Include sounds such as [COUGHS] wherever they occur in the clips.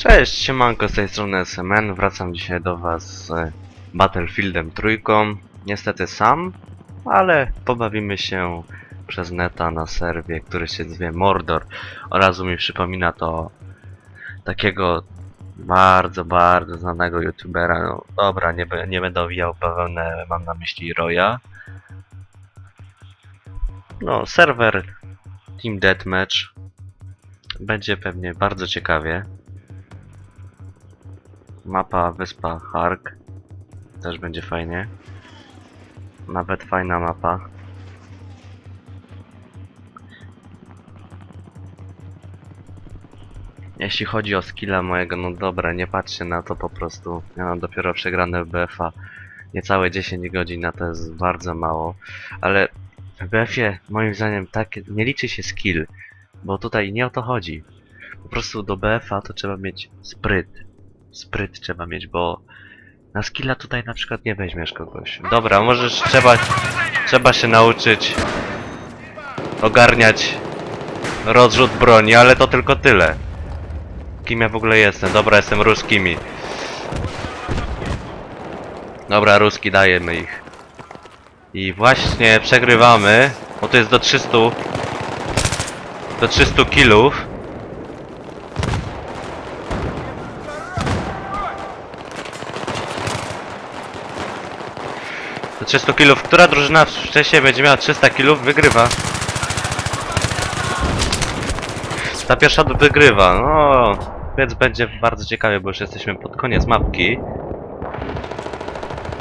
Cześć, siemanko, z tej strony SMN. Wracam dzisiaj do was z Battlefieldem trójką. Niestety sam, ale pobawimy się przez neta na serwie, który się zwie Mordor. Od razu mi przypomina to takiego bardzo, bardzo znanego youtubera. No, dobra, nie, nie będę owijał bawełnę, mam na myśli Roya. No, serwer Team Deathmatch. Będzie pewnie bardzo ciekawie. Mapa wyspa Hark. Też będzie fajnie. Nawet fajna mapa. Jeśli chodzi o skilla mojego, no dobra, nie patrzcie na to po prostu. Ja mam dopiero przegrane w BFA. Niecałe 10 godzin, na to jest bardzo mało. Ale w BF-ie moim zdaniem tak nie liczy się skill. Bo tutaj nie o to chodzi. Po prostu do BF-a to trzeba mieć spryt spryt trzeba mieć, bo na skilla tutaj na przykład nie weźmiesz kogoś. Dobra, możesz, trzeba, trzeba się nauczyć ogarniać rozrzut broni, ale to tylko tyle. Kim ja w ogóle jestem? Dobra, jestem ruskimi. Dobra, ruski dajemy ich. I właśnie przegrywamy, bo to jest do 300 do 300 kilów. Do 300 kilów. Która drużyna wcześniej będzie miała 300 kilów, wygrywa. Ta pierwsza wygrywa, no więc będzie bardzo ciekawie, bo już jesteśmy pod koniec mapki.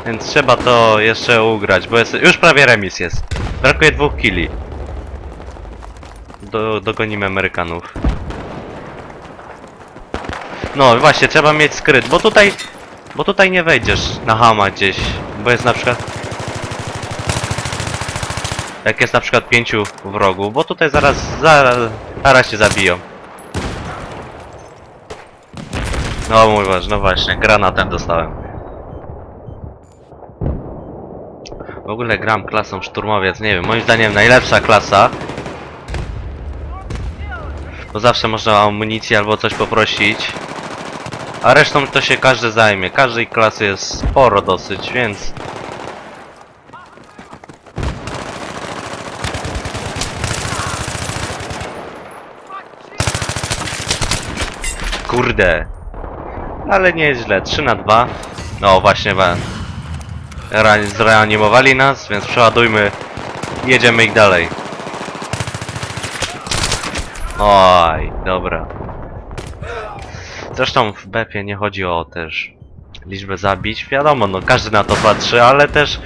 Więc trzeba to jeszcze ugrać, bo jest, już prawie remis jest. Brakuje dwóch killi. Do, dogonimy Amerykanów. No właśnie, trzeba mieć skryt, bo tutaj... Bo tutaj nie wejdziesz na hama gdzieś, bo jest na przykład... Jak jest na przykład pięciu wrogów, bo tutaj zaraz, zaraz, zaraz się zabiją. No mój Boże, no właśnie, granatem dostałem. W ogóle gram klasą szturmowiec, nie wiem, moim zdaniem najlepsza klasa. Bo zawsze można o amunicję albo coś poprosić. A resztą to się każdy zajmie. Każdej klasy jest sporo dosyć, więc... Kurde. Ale nie jest źle. 3 na 2. No właśnie, zreanimowali nas, więc przeładujmy. Jedziemy ich dalej. Oj, dobra. Zresztą w BEP-ie nie chodzi o też liczbę zabić. Wiadomo, no każdy na to patrzy, ale też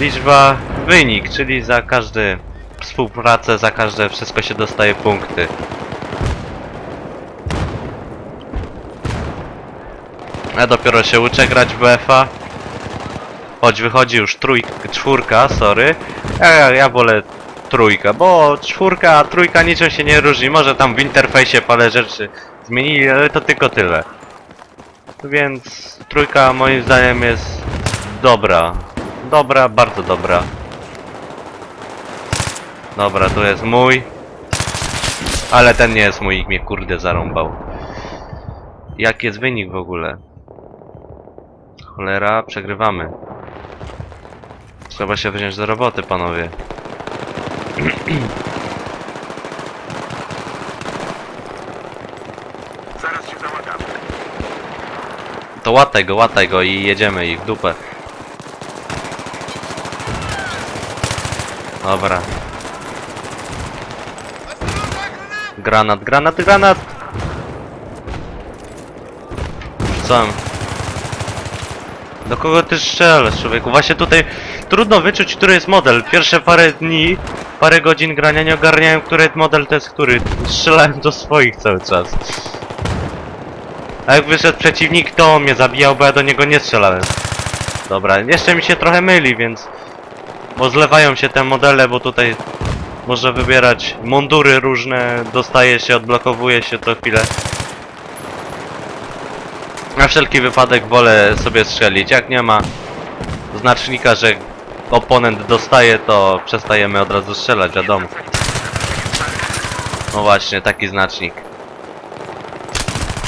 liczba wynik, czyli za każdy współpracę, za każde wszystko się dostaje punkty. Ja dopiero się uczę grać w BFA. Choć wychodzi już trójka, czwórka, sorry. Ja, ja, ja wolę trójka, bo czwórka, a trójka niczym się nie różni. Może tam w interfejsie parę rzeczy zmienili, ale to tylko tyle. Więc trójka moim zdaniem jest dobra. Dobra, bardzo dobra. Dobra, to jest mój. Ale ten nie jest mój, mnie kurde zarąbał. Jaki jest wynik w ogóle? Cholera, przegrywamy. Trzeba się wziąć do roboty, panowie. Zaraz się załatamy. To łataj go, łataj go i jedziemy ich w dupę. Dobra. Granat, granat, granat! Co? Do kogo ty strzelasz, człowieku? Właśnie tutaj trudno wyczuć, który jest model. Pierwsze parę dni, parę godzin grania nie ogarniałem, który model to jest który. Strzelałem do swoich cały czas. A jak wyszedł przeciwnik, to mnie zabijał, bo ja do niego nie strzelałem. Dobra, jeszcze mi się trochę myli, więc... Bo zlewają się te modele, bo tutaj można wybierać mundury różne, dostaje się, odblokowuje się co chwilę. Na wszelki wypadek wolę sobie strzelić. Jak nie ma znacznika, że oponent dostaje, to przestajemy od razu strzelać, wiadomo. No właśnie, taki znacznik.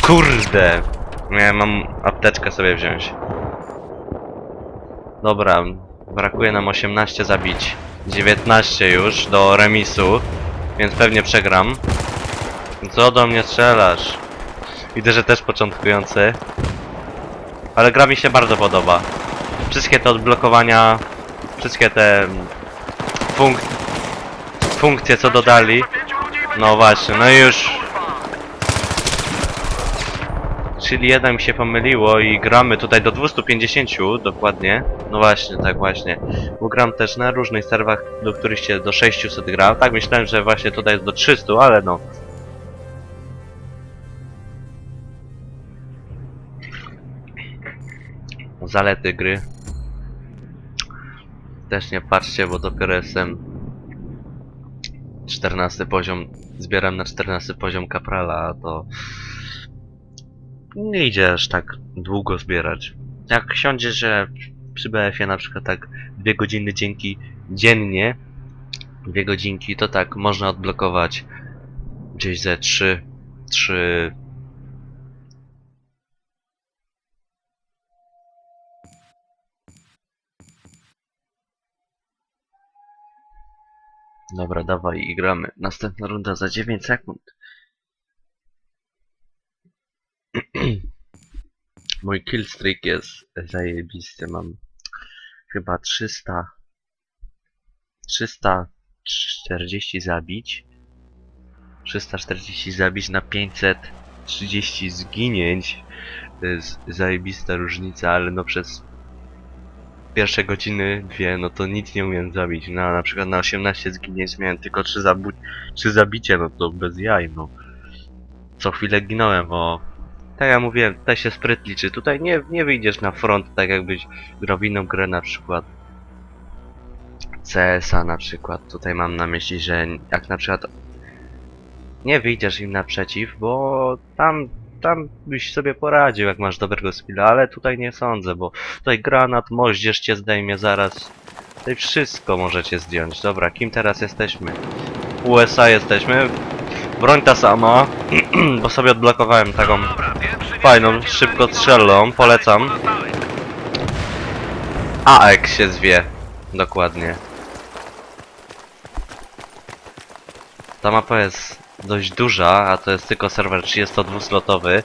Kurde! Nie, mam apteczkę sobie wziąć. Dobra, brakuje nam 18 zabić. 19 już do remisu, więc pewnie przegram. Co do mnie strzelasz? Widzę, że też początkujący. Ale gra mi się bardzo podoba. Wszystkie te odblokowania, wszystkie te funk funkcje co dodali. No właśnie, no już Czyli jeden mi się pomyliło i gramy tutaj do 250 dokładnie. No właśnie, tak właśnie. Bo gram też na różnych serwach, do których się do 600 gra. Tak myślałem, że właśnie tutaj jest do 300, ale no. Zalety gry. Też nie patrzcie, bo dopiero jestem 14 poziom. Zbieram na 14 poziom kaprala, a to nie idzie aż tak długo zbierać. Jak siądzie, że przy BF-ie na przykład tak dwie godziny dzięki dziennie, dwie godzinki, to tak można odblokować gdzieś ze trzy, trzy Dobra, dawaj i gramy. Następna runda za 9 sekund. [CLEARS THROAT] Mój killstreak jest zajebisty. Mam chyba 300 340 zabić 340 zabić na 530 zginięć to jest zajebista różnica, ale no przez pierwsze godziny, dwie, no to nic nie umiem zabić. No, na przykład na 18 zginięć miałem tylko 3, zabu 3 zabicie, no to bez jaj, no. Co chwilę ginąłem, bo tak jak mówiłem, tutaj się spryt liczy. Tutaj nie, nie wyjdziesz na front, tak jakbyś grał inną grę na przykład. CS-a na przykład. Tutaj mam na myśli, że jak na przykład nie wyjdziesz im naprzeciw, bo tam, tam byś sobie poradził, jak masz dobrego skilla, ale tutaj nie sądzę, bo tutaj granat, moździerz cię zdejmie zaraz. Tutaj wszystko możecie zdjąć. Dobra, kim teraz jesteśmy? USA jesteśmy. Broń ta sama, [CLEARS THROAT] bo sobie odblokowałem taką fajną, szybko strzelną, polecam. AEK się zwie, dokładnie. Ta mapa jest dość duża, a to jest tylko serwer 32-slotowy,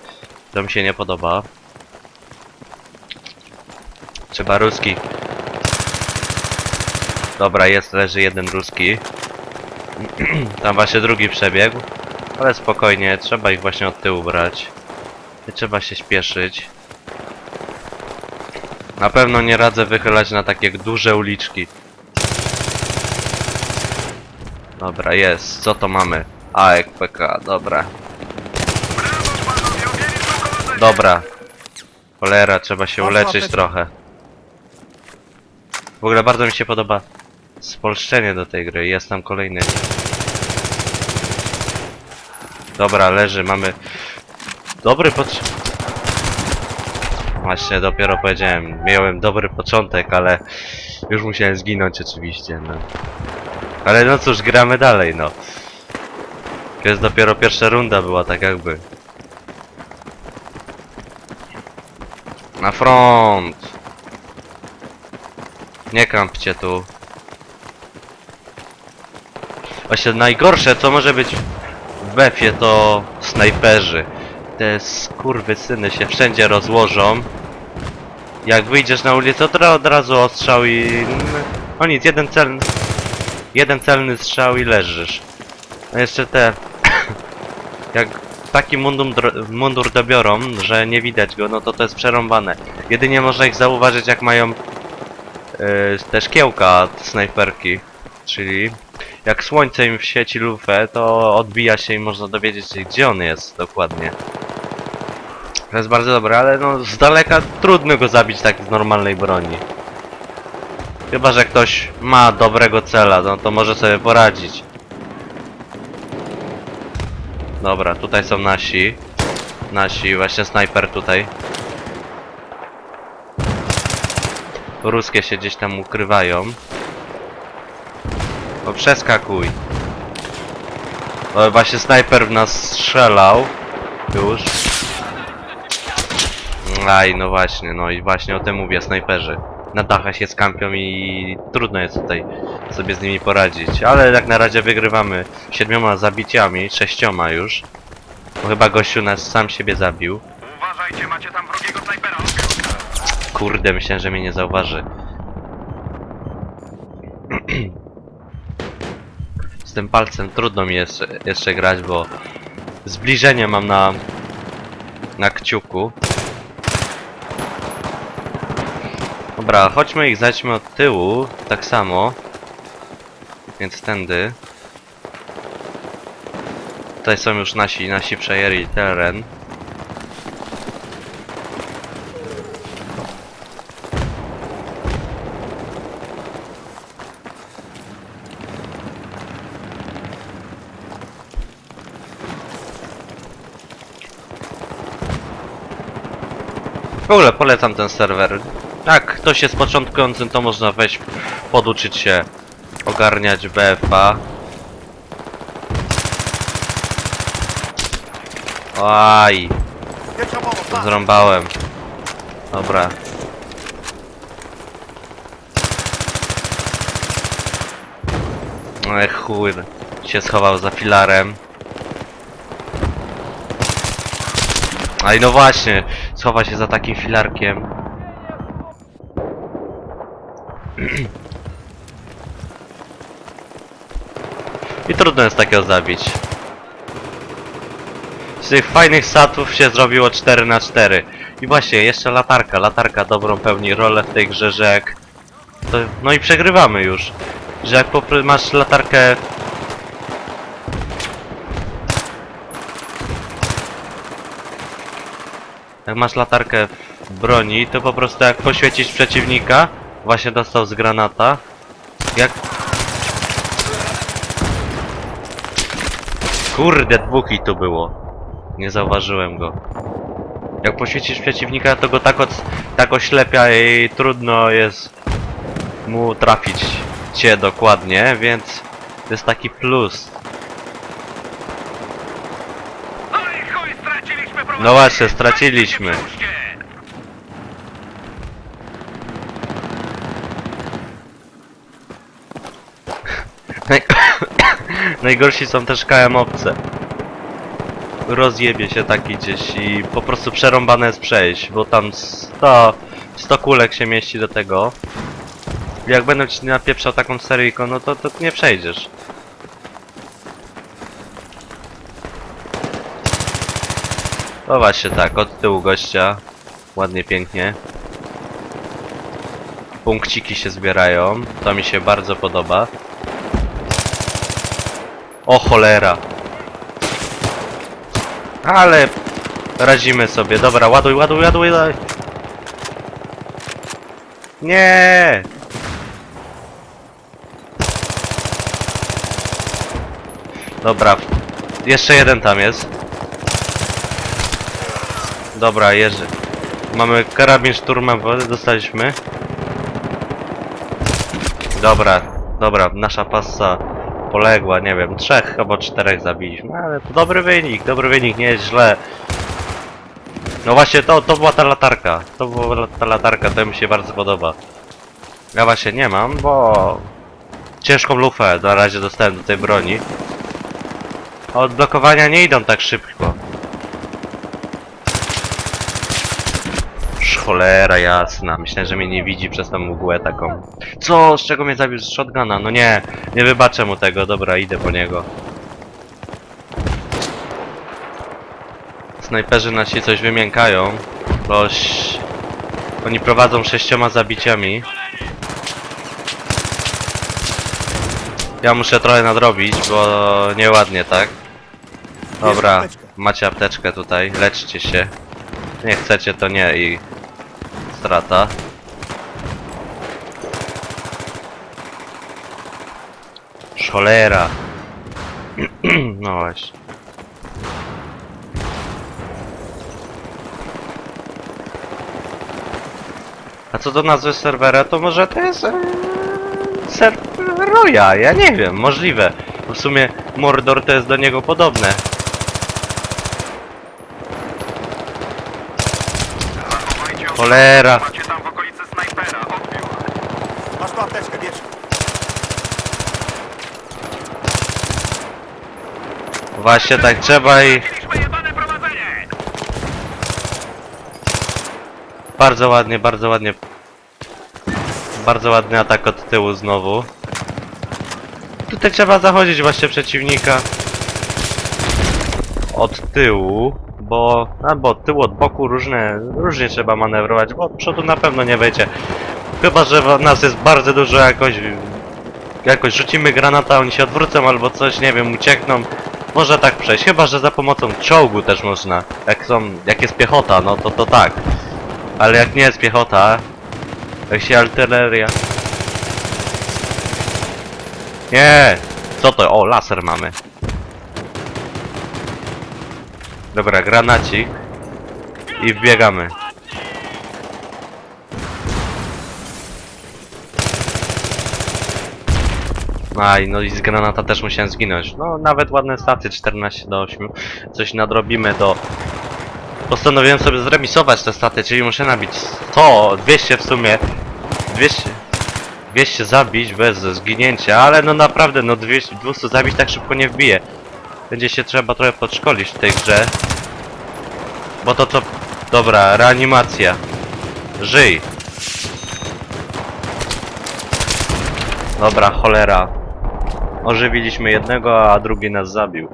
to mi się nie podoba. Trzeba ruski. Dobra, jest, leży jeden ruski. [CLEARS THROAT] Tam właśnie drugi przebiegł. Ale spokojnie, trzeba ich właśnie od tyłu brać. Nie trzeba się śpieszyć. Na pewno nie radzę wychylać na takie duże uliczki. Dobra, jest. Co to mamy? AEK PK, dobra. Dobra. Cholera, trzeba się Masz uleczyć łapeczkę. trochę. W ogóle bardzo mi się podoba spolszczenie do tej gry. Jest tam kolejny. Dobra, leży, mamy dobry pod... Właśnie, dopiero powiedziałem, miałem dobry początek, ale już musiałem zginąć oczywiście, no. Ale no cóż, gramy dalej, no. To jest dopiero pierwsza runda była, tak jakby. Na front! Nie kampcie tu. Właśnie najgorsze, co może być w Befie, to snajperzy. Te skurwysyny się wszędzie rozłożą. Jak wyjdziesz na ulicę, to od razu ostrzał i... O nic, jeden celny... Jeden celny strzał i leżysz. A jeszcze te... Jak taki mundur, mundur dobiorą, że nie widać go, no to to jest przerąbane. Jedynie można ich zauważyć jak mają yy, te szkiełka snajperki. Czyli jak słońce im świeci lufę, to odbija się i można dowiedzieć się gdzie on jest dokładnie. To jest bardzo dobre, ale no z daleka trudno go zabić tak z normalnej broni. Chyba, że ktoś ma dobrego cela, no to może sobie poradzić. Dobra, tutaj są nasi. Nasi, właśnie snajper tutaj. Ruskie się gdzieś tam ukrywają. No przeskakuj. O, właśnie snajper w nas strzelał. Już. Aj, no właśnie, no i właśnie o tym mówię, snajperzy. Na dachach się skampią i trudno jest tutaj sobie z nimi poradzić. Ale jak na razie wygrywamy siedmioma zabiciami, sześcioma już. Bo chyba gościu nas sam siebie zabił. Uważajcie, macie tam wrogiego snajpera. Kurde, myślałem, że mnie nie zauważy. [CLEARS THROAT] Z tym palcem trudno mi jeszcze, jeszcze grać, bo zbliżenie mam na na kciuku. Dobra, chodźmy ich zajdźmy od tyłu, tak samo. Więc tędy. Tutaj są już nasi, nasi przejęli teren. W ogóle polecam ten serwer. Jak ktoś jest początkującym, to można wejść, poduczyć się ogarniać BFA. Aj, tak. zrąbałem. Dobra. Ech, chuj, się schował za filarem. Aj, no właśnie, schowa się za takim filarkiem. I trudno jest takiego zabić. Z tych fajnych satów się zrobiło 4 na 4 I właśnie, jeszcze latarka. Latarka dobrą pełni rolę w tej grze, że jak... To, no i przegrywamy już. Że jak masz latarkę... Jak masz latarkę w broni, to po prostu jak poświecisz przeciwnika, właśnie dostał z granata, jak... Kurde, dwóch i tu było. Nie zauważyłem go. Jak poświecisz przeciwnika, to go tak, od, tak oślepia i trudno jest mu trafić cię dokładnie, więc to jest taki plus. No chuj, straciliśmy. No właśnie, straciliśmy. Naj... [COUGHS] Najgorsi są też KM-owce. Rozjebie się taki gdzieś i po prostu przerąbane jest przejść, bo tam 100, 100 kulek się mieści do tego. Jak będę ci napieprzał taką seryjką, no to, to nie przejdziesz. No właśnie tak, od tyłu gościa. Ładnie, pięknie. Punkciki się zbierają. To mi się bardzo podoba. O cholera. Ale radzimy sobie. Dobra, ładuj, ładuj, ładuj. ładuj. Nie. Dobra. Jeszcze jeden tam jest. Dobra, jeży. Mamy karabin szturmowy, dostaliśmy. Dobra, dobra, nasza pasa poległa, nie wiem, trzech albo czterech zabiliśmy, ale to dobry wynik, dobry wynik, nie jest źle. No właśnie, to, to była ta latarka, to była ta latarka, to mi się bardzo podoba. Ja właśnie nie mam, bo ciężką lufę na razie dostałem do tej broni. A odblokowania nie idą tak szybko. Cholera jasna, myślę, że mnie nie widzi przez tą mgłę taką. Co? Z czego mnie zabił? Z shotguna? No nie, nie wybaczę mu tego, dobra, idę po niego. Snajperzy nasi coś wymiękają, bo ś- oni prowadzą sześcioma zabiciami. Ja muszę trochę nadrobić, bo nieładnie, tak? Dobra, macie apteczkę tutaj, leczcie się. Nie chcecie, to nie i strata. Cholera. [CLEARS THROAT] No właśnie. A co do nazwy serwera, to może to jest e, serwer Roya, ja nie wiem, możliwe. W sumie Mordor to jest do niego podobne. Cholera! Macie tam w okolicy snajpera. Odbiór. Masz tu apteczkę, bierz. Właśnie tak trzeba i Straciliśmy jebane prowadzenie! bardzo ładnie, bardzo ładnie. Bardzo ładny atak od tyłu znowu. Tutaj trzeba zachodzić właśnie przeciwnika od tyłu, bo albo od tyłu, od boku różne, różnie trzeba manewrować, bo od przodu na pewno nie wejdzie. Chyba, że w- nas jest bardzo dużo jakoś, jakoś rzucimy granata, oni się odwrócą albo coś, nie wiem, uciekną. Można tak przejść, chyba, że za pomocą czołgu też można. Jak są, jak jest piechota, no to to tak. Ale jak nie jest piechota, jak się artyleria... Nie! Co to? O, laser mamy. Dobra, granacik. I wbiegamy. Aj, no i z granata też musiałem zginąć. No, nawet ładne staty, 14 do 8. Coś nadrobimy do... Postanowiłem sobie zremisować te staty, czyli muszę nabić 100, 200 w sumie. 200... 200 zabić bez zginięcia, ale no naprawdę, no 200, 200 zabić tak szybko nie wbije. Będzie się trzeba trochę podszkolić w tej grze. Bo to co... Dobra, reanimacja. Żyj. Dobra, cholera. Ożywiliśmy jednego, a drugi nas zabił.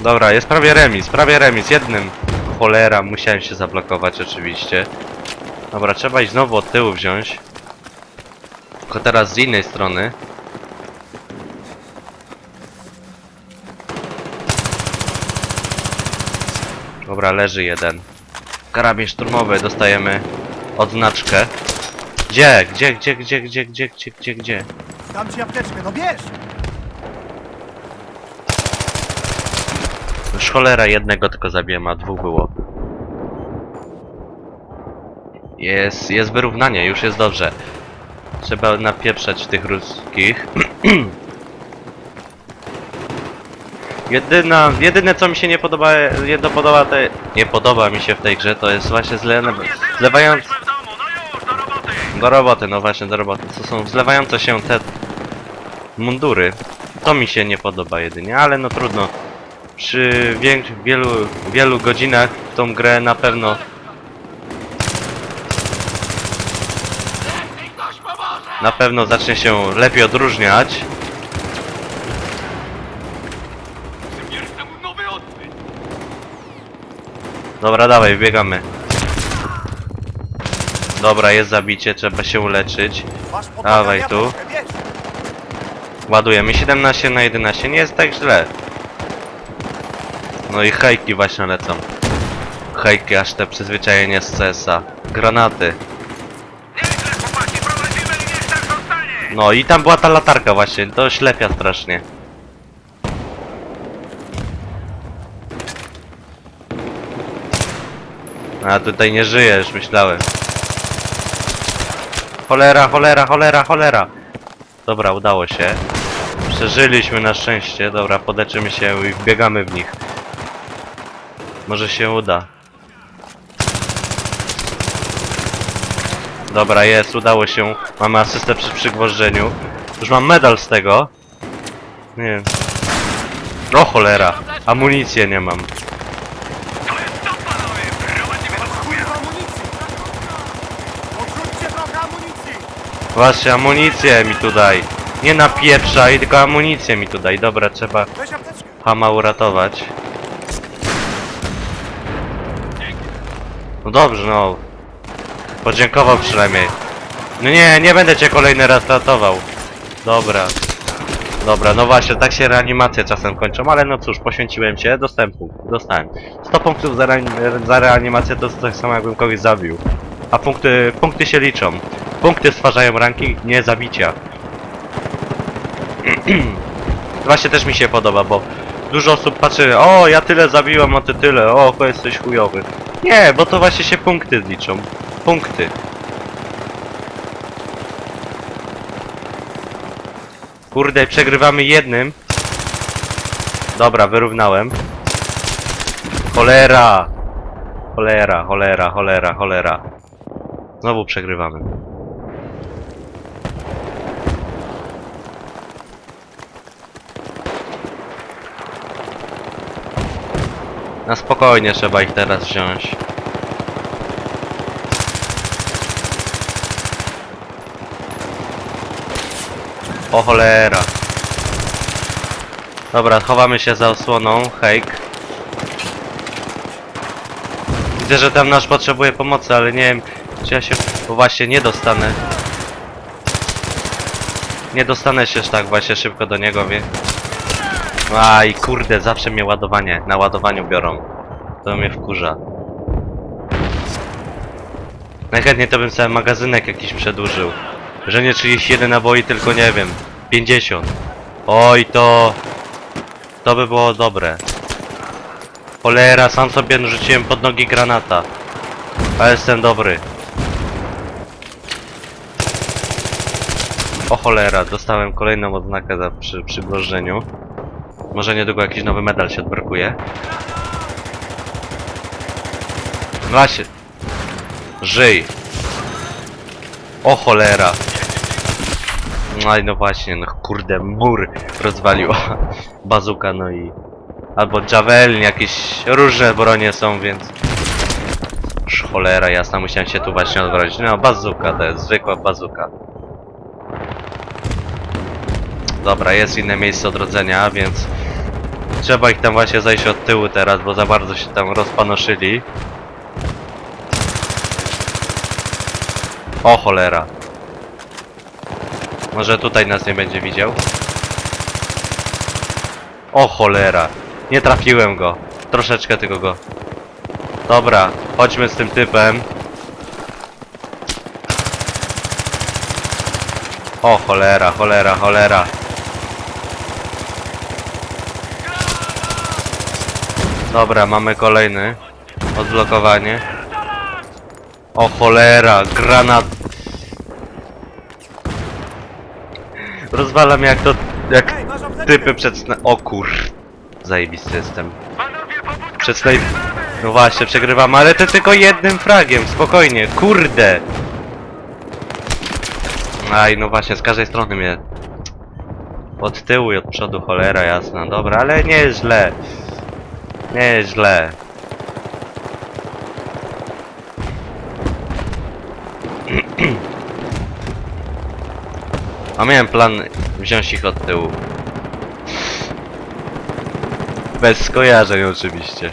Dobra, jest prawie remis, prawie remis. Jednym. Cholera, musiałem się zablokować oczywiście. Dobra, trzeba iść znowu od tyłu wziąć. Tylko teraz z innej strony. Dobra, leży jeden. Karabin szturmowy, dostajemy odznaczkę. Gdzie? Gdzie, gdzie, gdzie, gdzie, gdzie, gdzie, gdzie, gdzie? Dam ci apteczkę, no bierz! Już cholera jednego tylko zabiłem, a dwóch było. Jest, jest wyrównanie, już jest dobrze. Trzeba napieprzać tych ruskich. [CLEARS THROAT] Jedyna, jedyne co mi się nie podoba, nie podoba, te, nie podoba mi się w tej grze, to jest właśnie zle, zlewając no do roboty! no właśnie do roboty. To są zlewające się te mundury. To mi się nie podoba jedynie, ale no trudno. Przy wielu, wielu godzinach w tą grę na pewno na pewno zacznie się lepiej odróżniać. Dobra, dawaj, biegamy. Dobra, jest zabicie, trzeba się uleczyć. Dawaj tu. Ładujemy 17 na 11, nie jest tak źle. No i hejki właśnie lecą. Hejki, aż te przyzwyczajenie z CS-a. Granaty. Tak! No i tam była ta latarka właśnie, to ślepia strasznie. A tutaj nie żyjesz, myślałem. Cholera, cholera, cholera, cholera. Dobra, udało się. Przeżyliśmy na szczęście. Dobra, podeczymy się i wbiegamy w nich. Może się uda. Dobra, jest, udało się. Mamy asystę przy przygwożdżeniu. Już mam medal z tego. Nie. O cholera, amunicję nie mam. To jest to, panowie! Prowadzimy do chuja! Kurwa amunicji! Odrzućcie trochę amunicji! Właśnie, amunicję mi tu daj. Nie napieprzaj, tylko amunicję mi tu daj. Dobra, trzeba! Hama uratować. No dobrze, no. Podziękował przynajmniej. No nie, nie będę cię kolejny raz ratował. Dobra. Dobra, no właśnie, tak się reanimacje czasem kończą, ale no cóż, poświęciłem się, dostałem punkt, dostałem. 100 punktów za, reani- za reanimację to jest tak samo jakbym kogoś zabił. A punkty, punkty się liczą. Punkty stwarzają ranking, nie zabicia. [CLEARS THROAT] Właśnie też mi się podoba, bo dużo osób patrzy, o ja tyle zabiłem, a ty tyle, o jesteś chujowy. Nie, bo to właśnie się punkty liczą. Punkty. Kurde, przegrywamy jednym. Dobra, wyrównałem. Cholera! Cholera, cholera, cholera, cholera. Znowu przegrywamy. Na spokojnie trzeba ich teraz wziąć. O cholera. Dobra, chowamy się za osłoną, hejk. Widzę, że tam nasz potrzebuje pomocy, ale nie wiem, czy ja się... Bo właśnie nie dostanę. Nie dostanę się tak właśnie szybko do niego, wie. Aj, kurde, zawsze mnie ładowanie, na ładowaniu biorą. To mnie wkurza. Najchętniej to bym sobie magazynek jakiś przedłużył. Że nie 31 naboi, tylko nie wiem, 50. Oj, to... To by było dobre. Cholera, sam sobie rzuciłem pod nogi granata. A jestem dobry. O cholera, dostałem kolejną odznakę za przy przygrożeniu. Może niedługo jakiś nowy medal się odblokuje. Właśnie. Żyj. O cholera. No i no właśnie, no kurde, mur rozwaliła [LAUGHS] bazuka, no i... Albo javelin, jakieś różne bronie są, więc... Cholera jasna, musiałem się tu właśnie odwrócić. No, bazuka to jest, zwykła bazuka. Dobra, jest inne miejsce odrodzenia, więc... Trzeba ich tam właśnie zajść od tyłu teraz, bo za bardzo się tam rozpanoszyli. O cholera. Może tutaj nas nie będzie widział? O cholera. Nie trafiłem go. Troszeczkę tylko go. Dobra, chodźmy z tym typem. O cholera, cholera, cholera. Dobra, mamy kolejny. Odblokowanie. O cholera, granat. Rozwalam jak to... jak typy przed sna... O kur... Zajebisty jestem. Przed snaj... No właśnie, przegrywam, ale to tylko jednym fragiem, spokojnie, kurde! Aj, no właśnie, z każdej strony mnie... Od tyłu i od przodu, cholera jasna, dobra, ale nie jest źle. Nie jest źle. A miałem plan wziąć ich od tyłu. Bez skojarzeń oczywiście.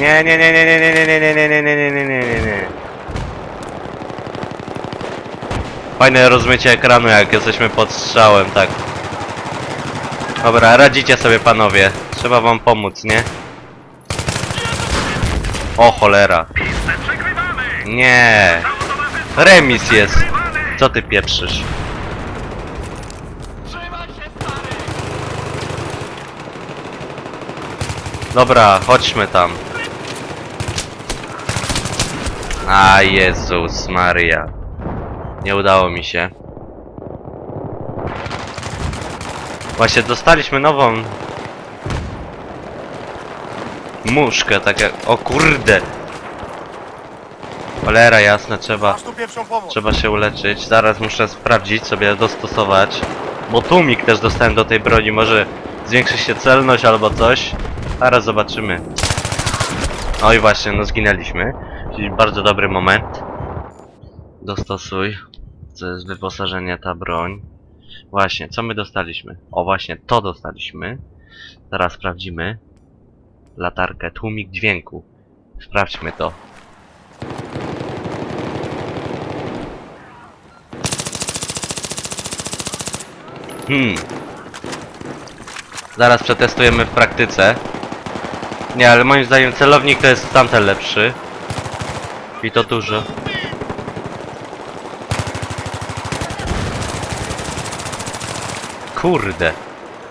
Nie, nie, nie, nie, nie, nie, nie, nie, nie, nie, nie, nie, nie, nie, nie, nie. Fajne rozmycie ekranu jak jesteśmy pod strzałem, tak. Dobra, radzicie sobie panowie. Trzeba wam pomóc, nie? O cholera. Nie. Remis jest. Co ty pieprzysz? Dobra, chodźmy tam. A Jezus Maria. Nie udało mi się. Właśnie dostaliśmy nową muszkę, tak jak... O kurde! Cholera jasne, trzeba... Masz tu pierwszą pomoc. Trzeba się uleczyć. Zaraz muszę sprawdzić, sobie dostosować. Bo tłumik też dostałem do tej broni. Może zwiększy się celność albo coś. Zaraz zobaczymy. Oj właśnie, no zginęliśmy. Czyli bardzo dobry moment. Dostosuj. To jest wyposażenie ta broń. Właśnie, co my dostaliśmy? O właśnie, to dostaliśmy. Zaraz sprawdzimy. Latarkę, tłumik dźwięku. Sprawdźmy to. Hmm. Zaraz przetestujemy w praktyce. Nie, ale moim zdaniem celownik to jest tamten lepszy. I to dużo. Kurde.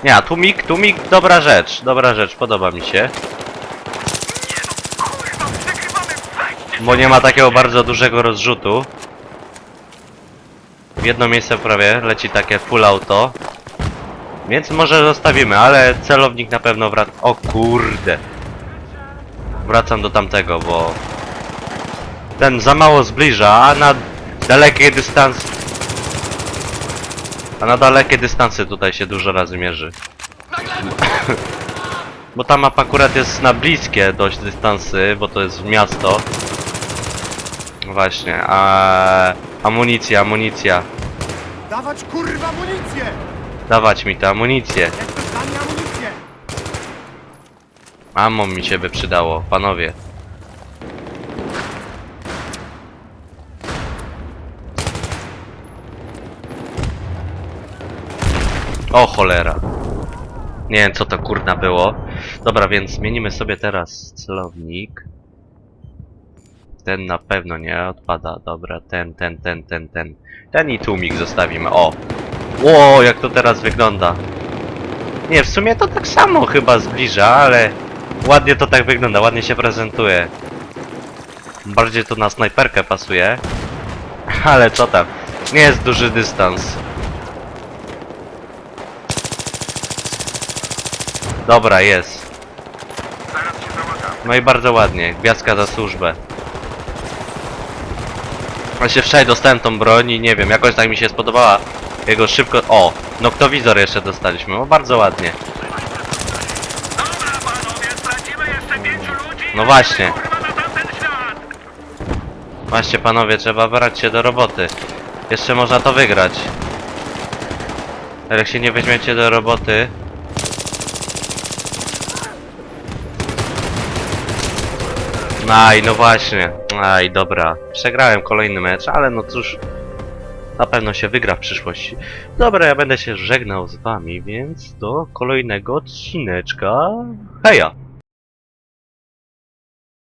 Nie, a tłumik, tłumik, dobra rzecz, dobra rzecz, podoba mi się. Bo nie ma takiego bardzo dużego rozrzutu. W jedno miejsce prawie leci takie full auto. Więc może zostawimy, ale celownik na pewno wraca. O kurde. wracam do tamtego, bo ten za mało zbliża, a na dalekie dystans... A na dalekie dystanse tutaj się dużo razy mierzy. Bo ta mapa akurat jest na bliskie dość dystansy, bo to jest miasto. Właśnie, a amunicja, amunicja. Dawać kurwa amunicję! Dawać mi tę amunicję. Jak amunicję! Ammo mi się by przydało, panowie. O cholera. Nie wiem co to kurna było. Dobra, więc zmienimy sobie teraz celownik. Ten na pewno nie odpada. Dobra, ten, ten, ten, ten, ten. Ten i tłumik zostawimy. O! Ło, jak to teraz wygląda. Nie, w sumie to tak samo chyba zbliża, ale ładnie to tak wygląda, ładnie się prezentuje. Bardziej to na snajperkę pasuje. Ale co tam? Nie jest duży dystans. Dobra, jest. No i bardzo ładnie. Gwiazdka za służbę. Właśnie wczoraj dostałem tą broń i nie wiem, jakoś tak mi się spodobała. Jego szybko... O! Noktowizor jeszcze dostaliśmy, o bardzo ładnie. No właśnie. Właśnie panowie, trzeba brać się do roboty. Jeszcze można to wygrać. Ale jak się nie weźmiecie do roboty... Aj, no właśnie. Aj, dobra. Przegrałem kolejny mecz, ale no cóż... Na pewno się wygra w przyszłości. Dobra, ja będę się żegnał z wami, więc do kolejnego odcineczka. Heja!